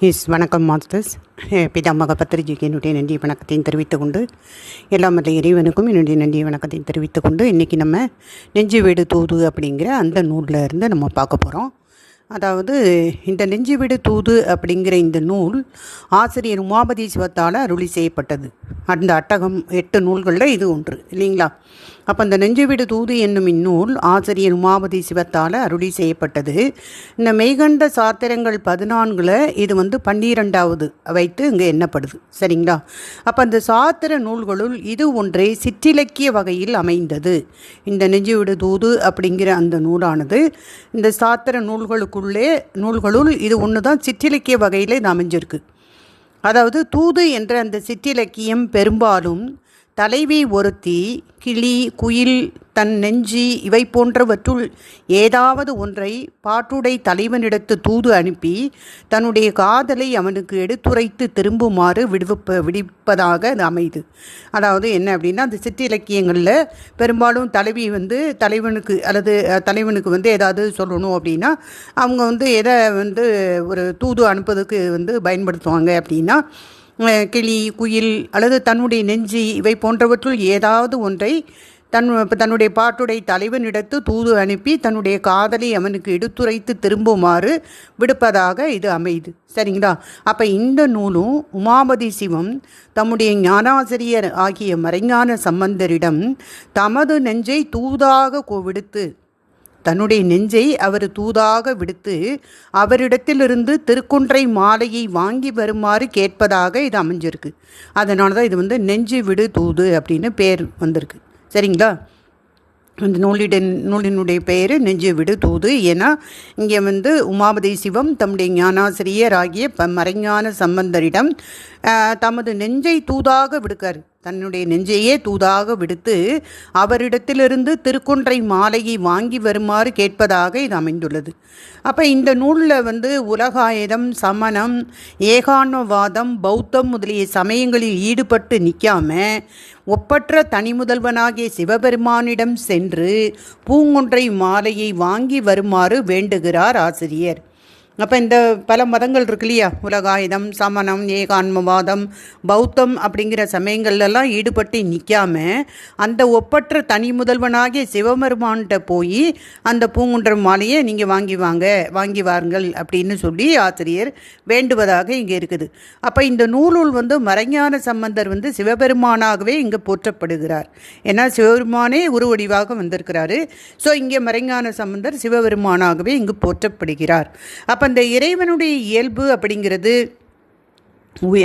S வணக்கம் masters. பிதாமக பத்திரிகைக்கு என்னுடைய நன்றிய வணக்கத்தையும் தெரிவித்துக்கொண்டு எல்லா எல்லாம் இறைவனுக்கும் என்னுடைய நன்றிய வணக்கத்தையும் தெரிவித்துக்கொண்டு இன்றைக்கி நம்ம நெஞ்சு வீடு தூது அப்படிங்கிற அந்த நூலில் இருந்து நம்ம பார்க்க போகிறோம் அதாவது இந்த நெஞ்சு வீடு தூது அப்படிங்கிற இந்த நூல் ஆசிரியர் உமாபதி சிவத்தால் அருளி செய்யப்பட்டது. அந்த அட்டகம் எட்டு நூல்களில் இது ஒன்று இல்லைங்களா? அப்போ இந்த நெஞ்சுவிடு தூது என்னும் இந்நூல் ஆசிரியர் உமாபதி சிவத்தால் அருளி செய்யப்பட்டது. இந்த மெய்கண்ட சாத்திரங்கள் பதினான்கில் இது வந்து பன்னிரெண்டாவது வைத்து இங்கே எண்ணப்படுது. சரிங்களா? அப்போ அந்த சாத்திர நூல்களுள் இது ஒன்றே சிற்றிலக்கிய வகையில் அமைந்தது. இந்த நெஞ்சுவிடு தூது அப்படிங்கிற அந்த நூலானது இந்த சாத்திர நூல்களுக்குள்ளே நூல்களுள் இது ஒன்று தான் சிற்றிலக்கிய வகையில் இது அமைஞ்சிருக்கு. அதாவது தூது என்ற அந்த சிற்றிலக்கியம் பெரும்பாலும் தலைவி ஒருத்தி கிளி குயில் தன் நெஞ்சி இவை போன்றவற்றுள் ஏதாவது ஒன்றை பாட்டுடை தலைவனிடத்து தூது அனுப்பி தன்னுடைய காதலை அவனுக்கு எடுத்துரைத்து திரும்புமாறு விடுவிப்ப விடுப்பதாக அது அமைது. அதாவது என்ன அப்படின்னா அந்த சிற்றிலக்கியங்களில் பெரும்பாலும் தலைவி வந்து தலைவனுக்கு அல்லது தலைவனுக்கு வந்து ஏதாவது சொல்லணும் அப்படின்னா அவங்க வந்து எதை வந்து ஒரு தூது அனுப்புவதற்கு வந்து பயன்படுத்துவாங்க அப்படின்னா கிளி குயில் அல்லது தன்னுடைய நெஞ்சு இவை போன்றவற்றுள் ஏதாவது ஒன்றை தன் தன்னுடைய பாட்டுடைய தலைவனிடத்து தூது அனுப்பி தன்னுடைய காதலை அவனுக்கு எடுத்துரைத்து திரும்புமாறு விடுப்பதாக இது அமையுது சரிங்களா? அப்போ இந்த நூலும் உமாபதி சிவம் தம்முடைய ஞானாசிரியர் ஆகிய மறைஞான சம்பந்தரிடம் தமது நெஞ்சை தூதாக கோவிடுத்து தன்னுடைய நெஞ்சை அவர் தூதாக விடுத்து அவரிடத்திலிருந்து திருக்குன்றை மாலையை வாங்கி வருமாறு கேட்பதாக இது அமைஞ்சிருக்கு. அதனால தான் இது வந்து நெஞ்சு விடு தூது அப்படின்னு பேர் வந்திருக்கு. சரிங்களா? அந்த நூலிடன் நூலினுடைய பெயர் நெஞ்சு விடு தூது. ஏன்னா இங்கே வந்து உமாபதி சிவம் தம்முடைய ஞானாசிரியர் ஆகிய ப மறைஞான சம்பந்தரிடம் தமது நெஞ்சை தூதாக விடுக்கார். தன்னுடைய நெஞ்சையே தூதாக விடுத்து அவரிடத்திலிருந்து திருக்குன்றை மாலையை வாங்கி வருமாறு கேட்பதாக இது அமைந்துள்ளது. அப்போ இந்த நூலில் வந்து உலகாயுதம் சமணம் ஏகாணவாதம் பௌத்தம் முதலிய சமயங்களில் ஈடுபட்டு நிற்காம ஒப்பற்ற தனிமுதல்வனாகிய சிவபெருமானிடம் சென்று பூங்கொன்றை மாலையை வாங்கி வருமாறு வேண்டுகிறார் ஆசிரியர். அப்போ இந்த பல மதங்கள் இருக்கு இல்லையா? உலகாயுதம் சமணம் ஏகான்மவாதம் பௌத்தம் அப்படிங்கிற சமயங்கள்லாம் ஈடுபட்டு நிற்காம அந்த ஒப்பற்ற தனி முதல்வனாகிய சிவபெருமான்கிட்ட போய் அந்த பூங்குன்ற மாலையை நீங்கள் வாங்கி வாங்க வாங்கி வாருங்கள் அப்படின்னு சொல்லி ஆசிரியர் வேண்டுவதாக இங்கே இருக்குது. அப்போ இந்த நூலுள் வந்து மறைஞான சம்பந்தர் வந்து சிவபெருமானாகவே இங்கே போற்றப்படுகிறார். ஏன்னா சிவபெருமானே உருவடிவாக வந்திருக்கிறாரு. ஸோ இங்கே மறைஞான சம்பந்தர் சிவபெருமானாகவே இங்கு போற்றப்படுகிறார். அப்போ அந்த இறைவனுடைய இயல்பு அப்படிங்கிறது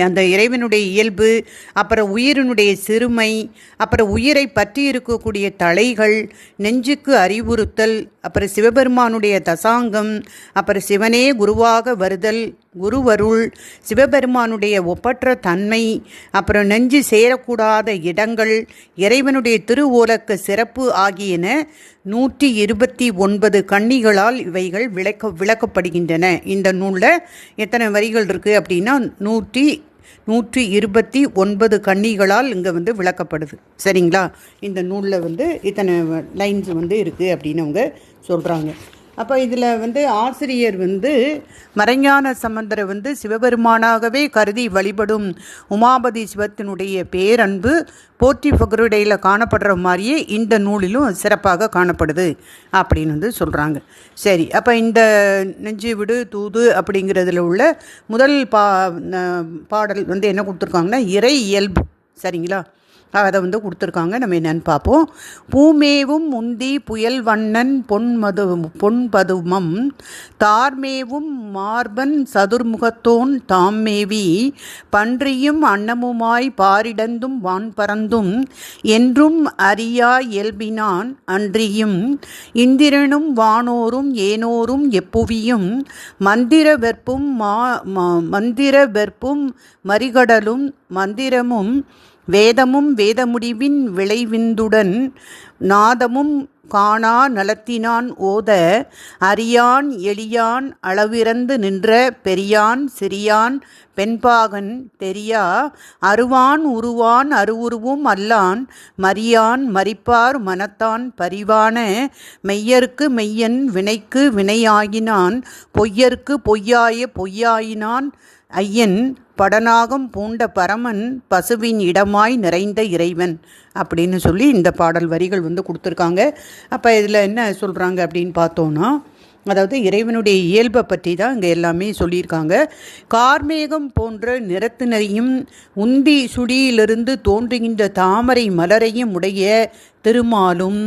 அந்த இறைவனுடைய இயல்பு அப்புறம் உயிரினுடைய சிறுமை அப்புறம் உயிரை பற்றி இருக்கக்கூடிய தலைகள் நெஞ்சுக்கு அறிவுறுத்தல் அப்புறம் சிவபெருமானுடைய தசாங்கம் அப்புறம் சிவனே குருவாக வருதல் குருவருள் சிவபெருமானுடைய ஒப்பற்ற தன்மை அப்புறம் நெஞ்சு சேரக்கூடாத இடங்கள் இறைவனுடைய திருவோலக்க சிறப்பு ஆகியன நூற்றி இருபத்தி ஒன்பது கன்னிகளால் இவைகள் விளக்க விளக்கப்படுகின்றன. இந்த நூலில் எத்தனை வரிகள் இருக்குது அப்படின்னா நூற்றி நூற்றி இருபத்தி ஒன்பது கன்னிகளால் இங்கே வந்து விளக்கப்படுது. சரிங்களா? இந்த நூலில் வந்து இத்தனை லைன்ஸ் வந்து இருக்குது அப்படின்னு அவங்க சொல்கிறாங்க அப்போ இதில் வந்து ஆசிரியர் வந்து மறைஞான சம்பந்தரை வந்து சிவபெருமானாகவே கருதி வழிபடும் உமாபதி சிவத்தினுடைய பேரன்பு போற்றி பகருடையில் காணப்படுற மாதிரியே இந்த நூலிலும் சிறப்பாக காணப்படுது அப்படின்னு வந்து சொல்கிறாங்க சரி அப்போ இந்த நெஞ்சு விடு தூது அப்படிங்கிறதுல உள்ள முதல் பா ந- பாடல் வந்து என்ன கொடுத்துருக்காங்கன்னா இறை இயல்பு. சரிங்களா? அதை வந்து கொடுத்துருக்காங்க நம்ம என்னென்னு பார்ப்போம் பூமேவும் முந்தி புயல் வண்ணன் பொன்மது பொன்பதுமம் தார்மேவும் மார்பன் சதுர்முகத்தோன் தாம்மேவி பன்றியும் அன்னமுமாய் பாரிடந்தும் வான் பறந்தும் என்றும் அறியா இயல்பினான் அன்றியும் இந்திரனும் வானோரும் ஏனோரும் எப்புவியும் மந்திர வெற்பும் மா ம- மந்திர வெற்பும் மறிகடலும் மந்திரமும் வேதமும் வேதமுடிவின் விளைவிந்துடன் நாதமும் காணா நலத்தினான் ஓத அரியான் எளியான் அளவிறந்து நின்ற பெரியான் சிறியான் பெண்பாகன் தெரியா அருவான் உருவான் அருவுருவும் அல்லான் மரியான் மறிப்பார் மனத்தான் பரிவான மெய்யர்க்கு மெய்யன் வினைக்கு வினையாகினான் பொய்யர்க்கு பொய்யாய பொய்யாயினான் ஐயன் படனாகம் பூண்ட பரமன் பசுவின் இடமாய் நிறைந்த இறைவன் அப்படின்னு சொல்லி இந்த பாடல் வரிகள் வந்து கொடுத்துருக்காங்க. அப்போ இதில் என்ன சொல்கிறாங்க அப்படின்னு பார்த்தோன்னா அதாவது இறைவனுடைய இயல்பை பற்றி தான் இங்கே எல்லாமே சொல்லியிருக்காங்க. கார்மேகம் போன்ற நிறத்தினரையும் உந்தி சுடியிலிருந்து தோன்றுகின்ற தாமரை மலரையும் உடைய திருமாலும்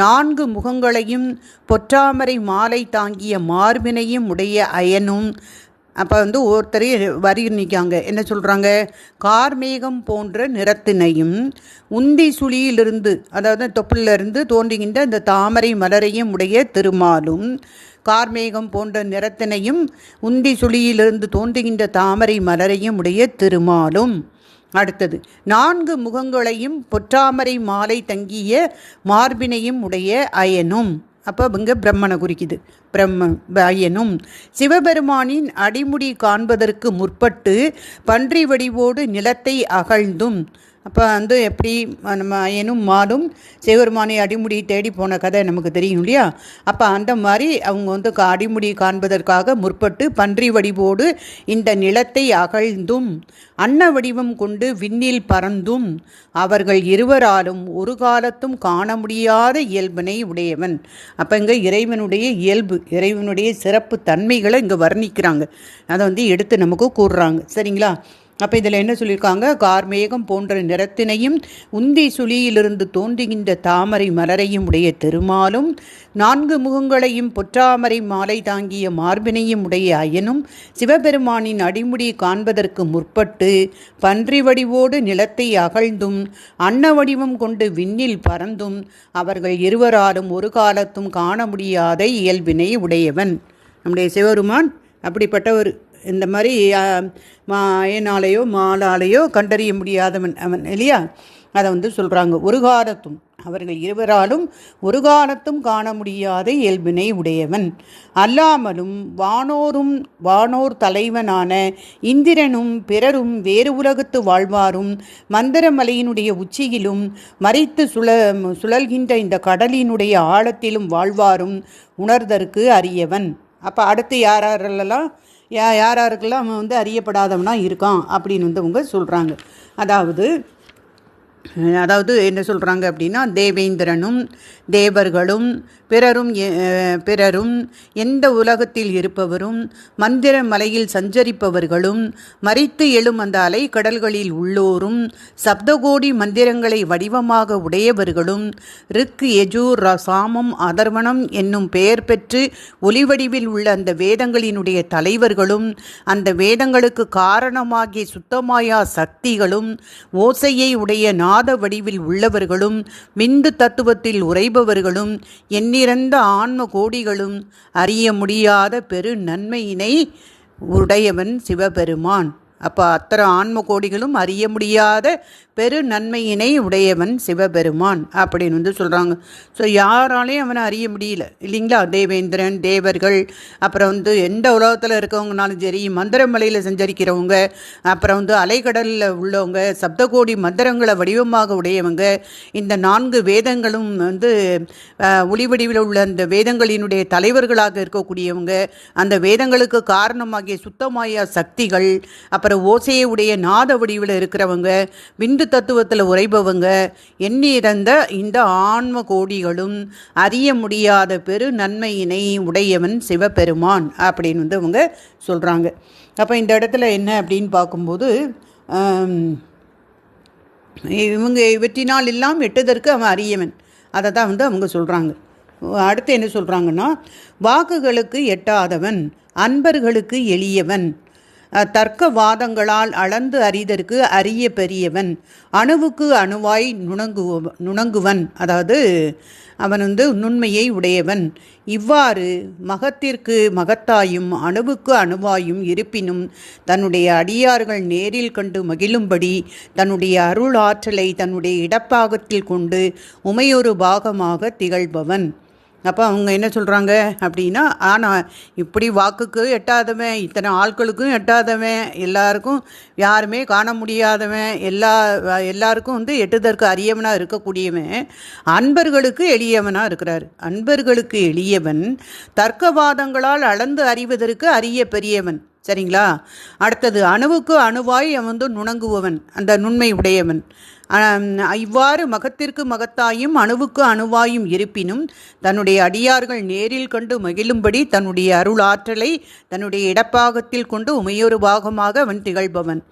நான்கு முகங்களையும் பொற்றாமரை மாலை தாங்கிய மார்பினையும் உடைய அயனும் அப்போ வந்து ஒருத்தரையும் வரி நிற்காங்க என்ன சொல்கிறாங்க கார்மேகம் போன்ற நிறத்தினையும் உந்தி சுழியிலிருந்து அதாவது தொப்புளிலிருந்து தோன்றுகின்ற இந்த தாமரை மலரையும் உடைய திருமாலும் கார்மேகம் போன்ற நிறத்தினையும் உந்தி சுழியிலிருந்து தோன்றுகின்ற தாமரை மலரையும் உடைய திருமாலும். அடுத்தது நான்கு முகங்களையும் பொற்றாமரை மாலை தங்கிய மார்பினையும் உடைய அயனும். அப்போ இங்கே பிரம்மனை குறிக்குது. பிரம்ம பாயனும் சிவபெருமானின் அடிமுடி காண்பதற்கு முற்பட்டு பன்றி வடிவோடு நிலத்தை அகழ்ந்தும் அப்போ வந்து எப்படி நம்ம ஐயனும் மாலும் சிவபெருமானை அடிமுடி தேடி போன கதை நமக்கு தெரியும் இல்லையா? அப்போ அந்த மாதிரி அவங்க வந்து அடிமுடி காண்பதற்காக முற்பட்டு பன்றி வடிவோடு இந்த நிலத்தை அகழ்ந்தும் அன்ன வடிவம் கொண்டு விண்ணில் பறந்தும் அவர்கள் இருவராலும் ஒரு காலத்தும் காண முடியாத இயல்பினை உடையவன். அப்போ இங்கே இறைவனுடைய இயல்பு இறைவனுடைய சிறப்பு தன்மைகளை இங்கே வர்ணிக்கிறாங்க. அதை வந்து எடுத்து நமக்கு கூறுறாங்க. சரிங்களா? அப்போ இதில் என்ன சொல்லியிருக்காங்க? கார்மேகம் போன்ற நிறத்தினையும் உந்தி சுழியிலிருந்து தோன்றுகின்ற தாமரை மலரையும் உடைய திருமாலும் நான்கு முகங்களையும் பொற்றாமரை மாலை தாங்கிய மார்பினையும் உடைய அயனும் சிவபெருமானின் அடிமுடி காண்பதற்கு முற்பட்டு பன்றி வடிவோடு நிலத்தை அகழ்ந்தும் அன்ன வடிவம் கொண்டு விண்ணில் பறந்தும் அவர்கள் இருவராலும் ஒரு காலத்தும் காண முடியாத இயல்பினை உடையவன். நம்முடைய சிவபெருமான் அப்படிப்பட்ட ஒரு இந்த மாதிரி மாயனாலேயோ மாலாலேயோ கண்டறிய முடியாதவன் அவன் இல்லையா? அதை வந்து சொல்கிறாங்க ஒரு காலத்தும் அவர்கள் இருவராலும் ஒரு காலத்தும் காண முடியாத இயல்பினை உடையவன். அல்லாமலும் வானோரும் வானோர் தலைவனான இந்திரனும் பிறரும் வேறு உலகத்து வாழ்வாரும் மந்திரமலையினுடைய உச்சியிலும் மறைத்து சுழ சுழல்கின்ற இந்த கடலினுடைய ஆழத்திலும் வாழ்வாரும் உணர்தற்கு அறியவன் அப்போ அடுத்து யாரெல்லாம் யா யார் அவன் வந்து அறியப்படாதவனாக இருக்கான் அப்படின்னு வந்து அவங்க சொல்கிறாங்க அதாவது அதாவது என்ன சொல்கிறாங்க அப்படின்னா தேவேந்திரனும் தேவர்களும் பிறரும் பிறரும் எந்த உலகத்தில் இருப்பவரும் மந்திர மலையில் சஞ்சரிப்பவர்களும் மறித்து எழும் அந்த அலை கடல்களில் உள்ளோரும் சப்தகோடி மந்திரங்களை வடிவமாக உடையவர்களும் ரிக் எஜூர் சாமம் அதர்வனம் என்னும் பெயர் பெற்று ஒளிவடிவில் உள்ள அந்த வேதங்களினுடைய தலைவர்களும் அந்த வேதங்களுக்கு காரணமாகிய சுத்தமாயா சக்திகளும் ஓசையை உடைய நாத வடிவில் உள்ளவர்களும் மிந்து தத்துவத்தில் உரைபவர்களும் எண்ணிறந்த ஆன்ம கோடிகளும் அறிய முடியாத பெரு நன்மையினை உடையவன் சிவபெருமான். அப்போ அத்தனை ஆன்ம கோடிகளும் அறிய முடியாத பெரு நன்மையினை உடையவன் சிவபெருமான் அப்படின்னு வந்து சொல்கிறாங்க ஸோ யாராலையும் அவனை அறிய முடியல. இல்லைங்களா? தேவேந்திரன் தேவர்கள் அப்புறம் வந்து எந்த உலகத்தில் இருக்கவங்கனாலும் சரி மந்திரமலையில் சஞ்சரிக்கிறவங்க அப்புறம் வந்து அலைக்கடலில் உள்ளவங்க சப்தகோடி மந்திரங்களை வடிவமாக உடையவங்க இந்த நான்கு வேதங்களும் வந்து ஒளி வடிவில் உள்ள அந்த வேதங்களினுடைய தலைவர்களாக இருக்கக்கூடியவங்க அந்த வேதங்களுக்கு காரணமாகிய சுத்தமாய சக்திகள் அப்புறம் ஓசையை உடைய நாத வடிவில் இருக்கிறவங்க விந்து தத்துவத்தில் உரைபவங்க எண்ணிறந்த இந்த ஆன்ம கோடிகளும் அறிய முடியாத பெரு நன்மையினை உடையவன் சிவபெருமான் அப்படின்னு வந்து அவங்க சொல்கிறாங்க அப்போ இந்த இடத்துல என்ன அப்படின்னு பார்க்கும்போது இவங்க இவற்றினால் எல்லாம் எட்டுதற்கு அவன் அறியவன் அதை தான் வந்து அவங்க சொல்கிறாங்க அடுத்து என்ன சொல்கிறாங்கன்னா வாக்குகளுக்கு எட்டாதவன் அன்பர்களுக்கு எளியவன் தர்க்க வாதங்களால் அளந்து அறிதற்கு அரிய பெரியவன். அணுவுக்கு அணுவாய் நுணங்குவ நுணங்குவன். அதாவது அவன் வந்து நுண்மையை உடையவன். இவ்வாறு மகத்திற்கு மகத்தாயும் அணுவுக்கு அணுவாயும் இருப்பினும் தன்னுடைய அடியார்கள் நேரில் கண்டு மகிழும்படி தன்னுடைய அருள் ஆற்றலை தன்னுடைய இடப்பாகத்தில் கொண்டு உமையொரு பாகமாக திகழ்பவன். அப்போ அவங்க என்ன சொல்கிறாங்க அப்படின்னா ஆனால் இப்படி வாக்குக்கு எட்டாதவன் இத்தனை ஆட்களுக்கும் எட்டாதவன் எல்லாருக்கும் யாருமே காண முடியாதவன் எல்லா எல்லாருக்கும் வந்து எட்டுதற்கு அரியவனாக இருக்கக்கூடியவன் அன்பர்களுக்கு எளியவனாக இருக்கிறார். அன்பர்களுக்கு எளியவன் தர்க்கவாதங்களால் அளந்து அறிவதற்கு அரிய பெரியவன். சரிங்களா? அடுத்தது அணுவுக்கு அணுவாய் அவன் வந்து நுணங்குபவன் அந்த நுண்மை உடையவன். இவ்வாறு மகத்திற்கு மகத்தாயும் அணுவுக்கு அணுவாயும் இருப்பினும் தன்னுடைய அடியார்கள் நேரில் கண்டு மகிழும்படி தன்னுடைய அருள் ஆற்றலை தன்னுடைய இடப்பாகத்தில் கொண்டு உமையொரு பாகமாக அவன் திகழ்பவன்.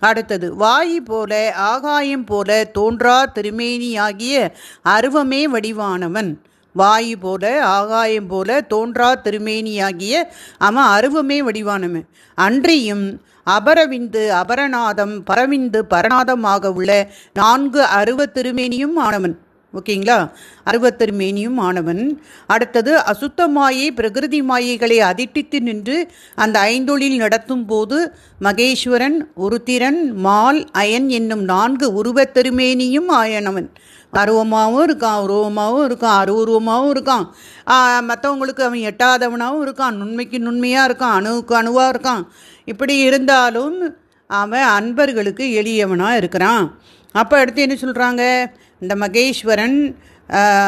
அடுத்தது வாயு போல ஆகாயம் போல தோன்றா திருமேனியாகிய அருவமே வடிவானவன். வாயு போல ஆகாயம் போல தோன்றா திருமேனியாகிய அவன் அருவமே வடிவானவன். அன்றியும் அபரவிந்து அபரநாதம் பரவிந்து பரநாதமாக உள்ள நான்கு அருவ திருமேனியும் ஆனவன். ஓகேங்களா? அருவத் மேனியும் ஆனவன் அடுத்தது அசுத்த மாயை பிரகிருதி மாயைகளை அதிட்டித்து நின்று அந்த ஐந்தொழில் நடத்தும் போது மகேஸ்வரன் உருத்திரன் மால் அயன் என்னும் நான்கு உருவத்தருமேனியும் ஆயனவன். அருவமாகவும் இருக்கான் உருவமாகவும் இருக்கான் அருவுருவமாகவும் இருக்கான். மற்றவங்களுக்கு அவன் எட்டாதவனாகவும் இருக்கான் நுண்மைக்கு நுண்மையாக இருக்கான் அணுவுக்கு அணுவாக இருக்கான். இப்படி இருந்தாலும் அவன் அன்பர்களுக்கு எளியவனாக இருக்கிறான். அப்போ அடுத்து என்ன சொல்கிறாங்க இந்த மகேஸ்வரன்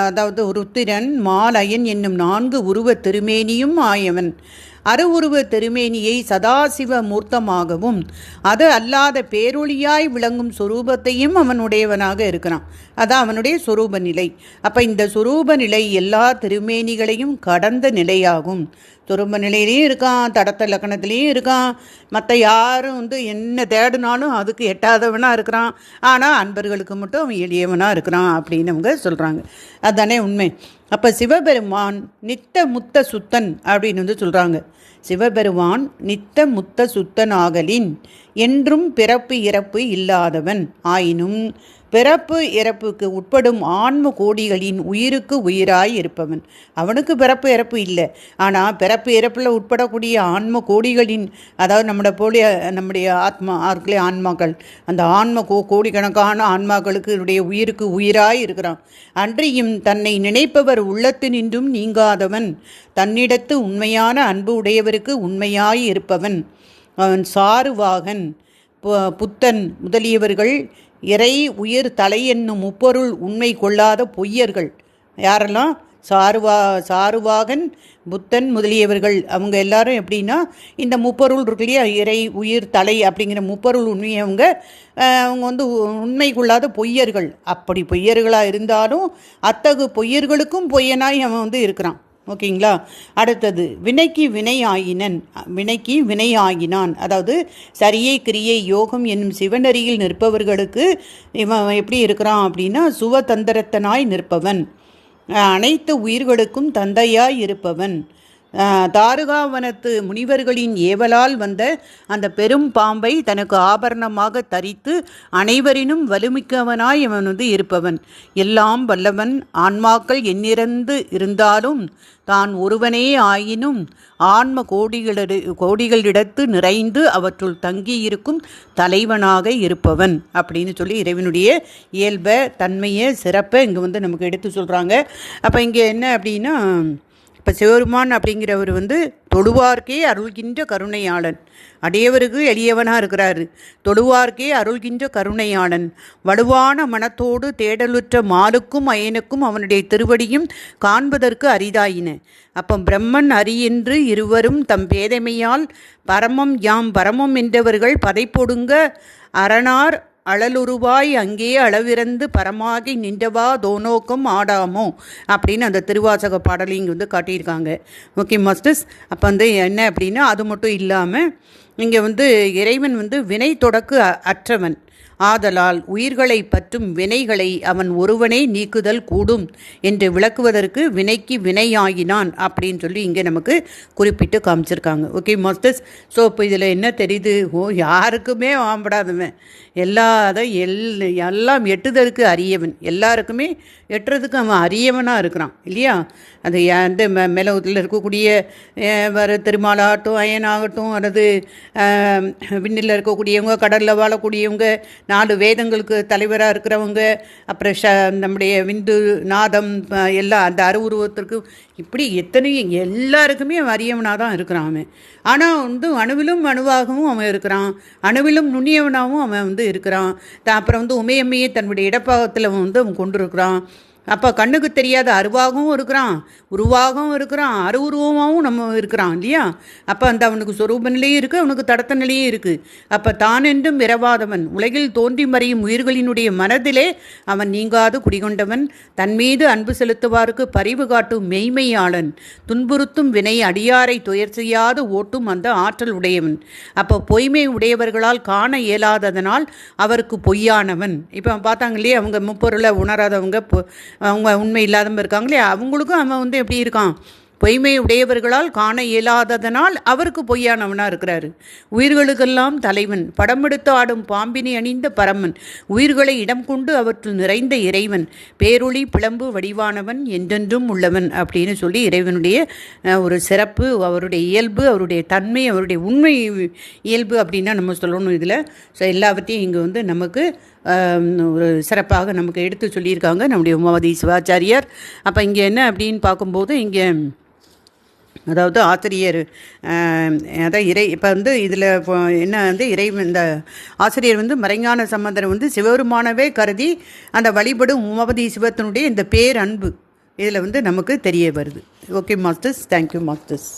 அதாவது ருத்திரன் மாலயன் என்னும் நான்கு உருவ திருமேனியும் ஆயவன். அருவுருவ திருமேனியை சதாசிவ மூர்த்தமாகவும் அது அல்லாத பேரொழியாய் விளங்கும் சுரூபத்தையும் அவனுடையவனாக இருக்கிறான். அதான் அவனுடைய சொரூப நிலை. அப்போ இந்த சொரூப நிலை எல்லா திருமேனிகளையும் கடந்த நிலையாகும். துரும்ப நிலையிலையும் இருக்கான் தடத்த லக்கணத்துலேயும் இருக்கான். மற்ற யாரும் வந்து என்ன தேடினாலும் அதுக்கு எட்டாதவனாக இருக்கிறான். ஆனால் அன்பர்களுக்கு மட்டும் அவன் எளியவனாக இருக்கிறான் அப்படின்னு அவங்க சொல்கிறாங்க அதுதானே உண்மை. அப்போ சிவபெருமான் நித்த முத்த சுத்தன் அப்படின்னு வந்து சொல்கிறாங்க சிவபெருமான் நித்த முத்த சுத்தனாகலின் என்றும் பிறப்பு இறப்பு இல்லாதவன் ஆயினும் பிறப்பு இறப்புக்கு உட்படும் ஆன்ம கோடிகளின் உயிருக்கு உயிராய் இருப்பவன். அவனுக்கு பிறப்பு இறப்பு இல்லை. ஆனால் பிறப்பு இறப்பில் உட்படக்கூடிய ஆன்ம கோடிகளின் அதாவது நம்முடைய போலிய நம்முடைய ஆத்மா ஆட்களே ஆன்மாக்கள் அந்த ஆன்ம கோ கோடிக்கணக்கான ஆன்மாக்களுக்கு என்னுடைய உயிருக்கு உயிராய் இருக்கிறான். அன்றியும் தன்னை நினைப்பவர் உள்ளத்து நின்றும் நீங்காதவன். தன்னிடத்து உண்மையான அன்பு உடையவருக்கு உண்மையாய் இருப்பவன். அவன் சாருவாகன் பு- புத்தன் முதலியவர்கள் இறை உயிர் தலை என்னும் முப்பொருள் உண்மை கொள்ளாத பொய்யர்கள். யாரெல்லாம்? சாருவா சாருவாகன் புத்தன் முதலியவர்கள். அவங்க எல்லாரும் எப்படின்னா இந்த முப்பொருள் இருக்கு இல்லையா? இறை உயிர் தலை அப்படிங்கிற முப்பொருள் உண்மையை அவங்க அவங்க வந்து உண்மை கொள்ளாத பொய்யர்கள். அப்படி பொய்யர்களாக இருந்தாலும் அத்தகு பொய்யர்களுக்கும் பொய்யனாய் அவன் வந்து இருக்கிறான். ஓகேங்களா? அடுத்தது வினைக்கு வினையாயினன் வினைக்கு வினை ஆகினான் அதாவது சரியை கிரியை யோகம் என்னும் சிவனரியில் நிற்பவர்களுக்கு இவன் எப்படி இருக்கிறான் அப்படின்னா சுவதந்திரத்தனாய் நிற்பவன். அனைத்து உயிர்களுக்கும் தந்தையாய் இருப்பவன். தாருகாவனத்து முனிவர்களின் ஏவலால் வந்த அந்த பெரும் பாம்பை தனக்கு ஆபரணமாக தரித்து அனைவரினும் வலுமிக்கவனாய் இவன் வந்து இருப்பவன். எல்லாம் வல்லவன் ஆன்மாக்கள் எண்ணிறந்து இருந்தாலும் தான் ஒருவனே ஆயினும் ஆன்ம கோடிகளிட கோடிகளிடத்து நிறைந்து அவற்றுள் தங்கியிருக்கும் தலைவனாக இருப்பவன் அப்படின்னு சொல்லி இறைவனுடைய இயல்பை தன்மையை சிறப்பை இங்கே வந்து நமக்கு எடுத்து சொல்கிறாங்க அப்போ இங்கே என்ன அப்படின்னா அப்போ சிவபெருமான் அப்படிங்கிறவர் வந்து தொழுவார்க்கே அருள்கின்ற கருணையாளன். அடையவருக்கு எளியவனாக இருக்கிறாரு. தொழுவார்க்கே அருள்கின்ற கருணையாளன். வலுவான மனத்தோடு தேடலுற்ற மாலுக்கும் அயனுக்கும் அவனுடைய திருவடியும் காண்பதற்கு அரிதாயின. அப்போ பிரம்மன் அரியென்று இருவரும் தம் பேதமையால் பரமம் யாம் பரமம் என்றவர்கள் பதைப்பொடுங்க அரணார் அழலுருவாய் அங்கே அளவிறந்து பரமாகி நின்றவா தோனோக்கம் ஆடாமோ? அப்படின்னு அந்த திருவாசக பாடலை இங்கே வந்து காட்டியிருக்காங்க. ஓகே மாஸ்டர்ஸ் அப்போ வந்து என்ன அப்படின்னா அது மட்டும் இல்லாமல் இங்கே வந்து இறைவன் வந்து வினை தொடக்கு அற்றவன். ஆதலால் உயிர்களை பற்றும் வினைகளை அவன் ஒருவனே நீக்குதல் கூடும் என்று விளக்குவதற்கு வினைக்கு வினையாகினான் அப்படின்னு சொல்லி இங்கே நமக்கு குறிப்பிட்டு காமிச்சிருக்காங்க. ஓகே மாஸ்டர்ஸ் ஸோ இப்போ இதில் என்ன தெரியுது? ஓ யாருக்குமே வாம்படாதவன் எல்லாதான் எல் எல்லாம் எட்டுதலுக்கு அரியவன். எல்லாருக்குமே எட்டுறதுக்கு அவன் அரியவனாக இருக்கிறான் இல்லையா? அது அந்த மெ இருக்கக்கூடிய வர திருமாலாகட்டும் அயனாகட்டும் அல்லது விண்ணில் இருக்கக்கூடியவங்க கடலில் வாழக்கூடியவங்க நாலு வேதங்களுக்கு தலைவராக இருக்கிறவங்க அப்புறம் ஷ நம்முடைய விந்து நாதம் எல்லாம் அந்த அருவுருவத்திற்கு இப்படி எத்தனையும் எல்லாருக்குமே அவன் அரியவனாக தான் இருக்கிறான் அவன். ஆனால் வந்து அணுவிலும் அணுவாகவும் அவன் இருக்கிறான். அணுவிலும் நுண்ணியவனாகவும் அவன் வந்து இருக்கிறான். அப்புறம் வந்து உமையம்மையை தன்னுடைய இடப்பாகத்தில் அவன் வந்து அவன் கொண்டு இருக்கிறான் அப்போ கண்ணுக்கு தெரியாத அருவாகவும் இருக்கிறான் உருவாகவும் இருக்கிறான் அரு உருவமாகவும் நம்ம இருக்கிறான் இல்லையா? அப்போ அந்த அவனுக்கு சொரூப நிலையும் இருக்குது அவனுக்கு தடத்த நிலையும் இருக்குது அப்போ தானென்றும் விரவாதவன் உலகில் தோன்றி மறையும் உயிர்களினுடைய மனதிலே அவன் நீங்காது குடிகொண்டவன் தன் மீது அன்பு செலுத்துவாருக்கு பரிவு காட்டும் மெய்மையாளன் துன்புறுத்தும் வினை அடியாரை துயர் செய்யாது ஓட்டும் அந்த ஆற்றல் உடையவன். அப்போ பொய்மை உடையவர்களால் காண இயலாததனால் அவருக்கு பொய்யானவன். இப்போ பார்த்தாங்க இல்லையா அவங்க முப்பொருளை உணராதவங்க அவங்க உண்மை இல்லாதவங்க இருக்காங்க இல்லையா? அவங்களுக்கும் அவன் வந்து எப்படி இருக்கான்? பொய்மை உடையவர்களால் காண இயலாததனால் அவருக்கு பொய்யானவனாக இருக்கிறாரு. உயிர்களுக்கெல்லாம் தலைவன் படமெடுத்து ஆடும் பாம்பினை அணிந்த பரமன் உயிர்களை இடம் கொண்டு அவற்றில் நிறைந்த இறைவன் பேரொளி பிளம்பு வடிவானவன் என்றென்றும் உள்ளவன் அப்படின்னு சொல்லி இறைவனுடைய ஒரு சிறப்பு அவருடைய இயல்பு அவருடைய தன்மை அவருடைய உண்மை இயல்பு அப்படின்னா நம்ம சொல்லணும் இதில். ஸோ எல்லாவற்றையும் இங்கே வந்து நமக்கு ஒரு சிறப்பாக நமக்கு எடுத்து சொல்லியிருக்காங்க நம்முடைய உமாவதி சிவாச்சாரியார். அப்போ இங்கே என்ன அப்படின்னு பார்க்கும்போது இங்கே அதாவது ஆசிரியர் அதான் இறை இப்போ வந்து இதில் என்ன வந்து இறை இந்த ஆசிரியர் வந்து மறைஞான சம்பந்தர் வந்து சிவபெருமானவே கருதி அந்த வழிபடும் உமாவதி சிவத்தினுடைய இந்த பேரன்பு இதில் வந்து நமக்கு தெரிய வருது. Okay masters thank you masters